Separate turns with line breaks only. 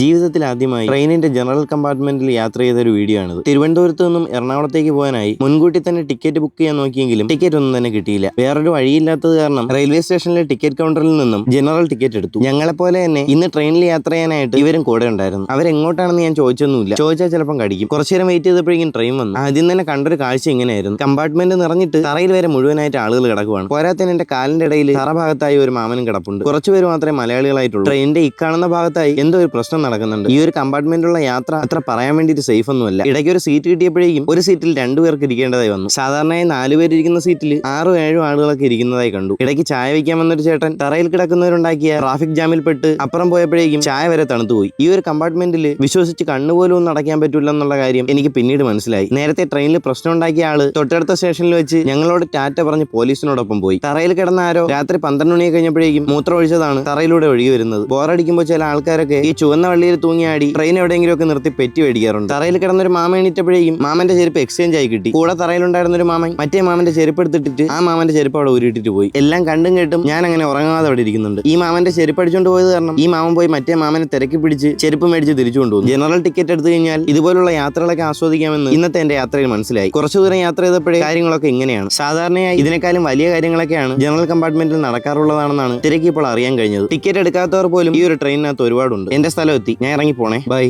ജീവിതത്തിൽ ആദ്യമായി ട്രെയിനിന്റെ ജനറൽ കമ്പാർട്ട്മെന്റിൽ യാത്ര ചെയ്ത ഒരു വീഡിയോ ആണിത്. തിരുവനന്തപുരത്ത് നിന്നും എറണാകുളത്തേക്ക് പോകാനായി മുൻകൂട്ടി തന്നെ ടിക്കറ്റ് ബുക്ക് ചെയ്യാൻ നോക്കിയെങ്കിലും ടിക്കറ്റ് ഒന്നും തന്നെ കിട്ടിയില്ല. വേറൊരു വഴിയില്ലാത്തത് കാരണം റെയിൽവേ സ്റ്റേഷനിലെ ടിക്കറ്റ് കൗണ്ടറിൽ നിന്നും ജനറൽ ടിക്കറ്റ് എടുത്തു. ഞങ്ങളെ പോലെ തന്നെ ഇന്ന് ട്രെയിനിൽ യാത്ര ചെയ്യാനായിട്ട് ഇവരും കൂടെ ഉണ്ടായിരുന്നു. അവരെങ്ങോട്ടാണെന്ന് ഞാൻ ചോദിച്ചൊന്നുമില്ല. ചോദിച്ചാൽ ചിലപ്പം കടിക്കും. കുറച്ചു നേരം വെയിറ്റ് ചെയ്തപ്പോഴേക്കും ട്രെയിൻ വന്നു. ആദ്യം തന്നെ കണ്ടൊരു കാഴ്ച ഇങ്ങനെയായിരുന്നു. കമ്പാർട്ട്മെന്റ് നിറഞ്ഞിട്ട് തറയിൽ വരെ മുഴുവനായിട്ട് ആളുകൾ കിടക്കുവാണ്. പോരാത്തതിന് എന്റെ കാലിന്റെ ഇടയിൽ തറ ഭാഗത്തായി ഒരു മാമനും കിടപ്പുണ്ട്. കുറച്ചുപേര് മാത്രമേ മലയാളികളായിട്ടുള്ളൂ. ട്രെയിനിന്റെ ഇക്കാണുന്ന ഭാഗത്തായി എന്തോ ഒരു പ്രശ്നം നടക്കുന്നുണ്ട്. ഈ ഒരു കമ്പാർട്ട്മെന്റുള്ള യാത്ര അത്ര പറയാൻ വേണ്ടിയിട്ട് സേഫ് ഒന്നുമല്ല ഇടയ്ക്ക് ഒരു സീറ്റ് കിട്ടിയപ്പോഴേക്കും ഒരു സീറ്റിൽ രണ്ടുപേർക്ക് ഇരിക്കേണ്ടതായി വന്നു. സാധാരണയായി നാലുപേർ ഇരിക്കുന്ന സീറ്റിൽ ആറു ഏഴു ആളുകളൊക്കെ ഇരിക്കുന്നതായി കണ്ടു. ഇടയ്ക്ക് ചായ വയ്ക്കാൻ വന്നൊരു ചേട്ടൻ തറയിൽ കിടക്കുന്നവരുണ്ടാക്കിയ ട്രാഫിക് ജാമിൽ പെട്ട് അപ്പുറം പോയപ്പോഴേക്കും ചായ വരെ തണുത്തുപോയി ഈ ഒരു കമ്പാർട്ട്മെന്റിൽ വിശ്വസിച്ച് കണ്ണുപോലും ഒന്നും അടയ്ക്കാൻ പറ്റില്ല എന്നുള്ള കാര്യം എനിക്ക് പിന്നീട് മനസ്സിലായി. നേരത്തെ ട്രെയിനിൽ പ്രശ്നം ഉണ്ടാക്കിയ ആൾ തൊട്ടടുത്ത സ്റ്റേഷനിൽ വെച്ച് ഞങ്ങളോട് ടാറ്റ പറഞ്ഞ് പോലീസിനോടൊപ്പം പോയി. തറയിൽ കിടന്ന ആരോ രാത്രി പന്ത്രണ്ട് മണി കഴിഞ്ഞപ്പോഴേക്കും മൂത്രം ഒഴിച്ചതാണ് തറയിലൂടെ ഒഴുകി വരുന്നത്. ബോറടിക്കുമ്പോൾ ചില ആൾക്കാരൊക്കെ ഈ ചുവന്ന വള്ളിയിൽ തൂങ്ങിയാടി ട്രെയിൻ എവിടെയെങ്കിലും ഒക്കെ നിർത്തി പെറ്റി മേടിക്കാറുണ്ട്. തറയിൽ കിടന്നൊരു മാമ എണീറ്റപ്പോഴേക്കും മാമന്റെ ചെരുപ്പ് എക്സ്ചേഞ്ച് ആയി കിട്ടി. കൂടെ തറയിലുണ്ടായിരുന്ന ഒരു മാമൻ മറ്റേ മാമന്റെ ചെരുപ്പ് എടുത്തിട്ട് ആ മാമന്റെ ചെരുപ്പ് അവിടെ ഉരുട്ടിട്ട് പോയി. എല്ലാം കണ്ടും കേട്ടും ഞാൻ അങ്ങനെ ഉറങ്ങാതെ അവിടെ ഇരിക്കുന്നുണ്ട്. ഈ മാമന്റെ ചെരുപ്പ് അടിച്ചുകൊണ്ട് പോയത് കാരണം ഈ മാമൻ പോയി മറ്റേ മാമനെ തിരക്കി പിടിച്ച് ചെരുപ്പ് മേടിച്ച് തിരിച്ചു കൊണ്ടുപോകും ജനറൽ ടിക്കറ്റ് എടുത്തു കഴിഞ്ഞാൽ ഇതുപോലുള്ള യാത്രകളൊക്കെ ആസ്വദിക്കാമെന്ന് ഇന്നത്തെ എന്റെ യാത്രയിൽ മനസ്സിലായി. കുറച്ചു ദൂരം യാത്ര ചെയ്തപ്പോഴേ കാര്യങ്ങളൊക്കെ ഇങ്ങനെയാണ്. സാധാരണയായി ഇതിനേക്കാളും വലിയ കാര്യങ്ങളൊക്കെയാണ് ജനറൽ കമ്പാർട്ട്മെന്റിൽ നടക്കാറുള്ളതാണെന്നാണ് തിരക്കിപ്പോൾ അറിയാൻ കഴിഞ്ഞത്. ടിക്കറ്റ് എടുക്കാത്തവർ പോലും ഈ ഒരു ട്രെയിനിനകത്ത് ഒരുപാടുണ്ട്. എന്റെ സ്ഥലം എത്തി ഞാൻ ഇറങ്ങി പോണേ ബൈ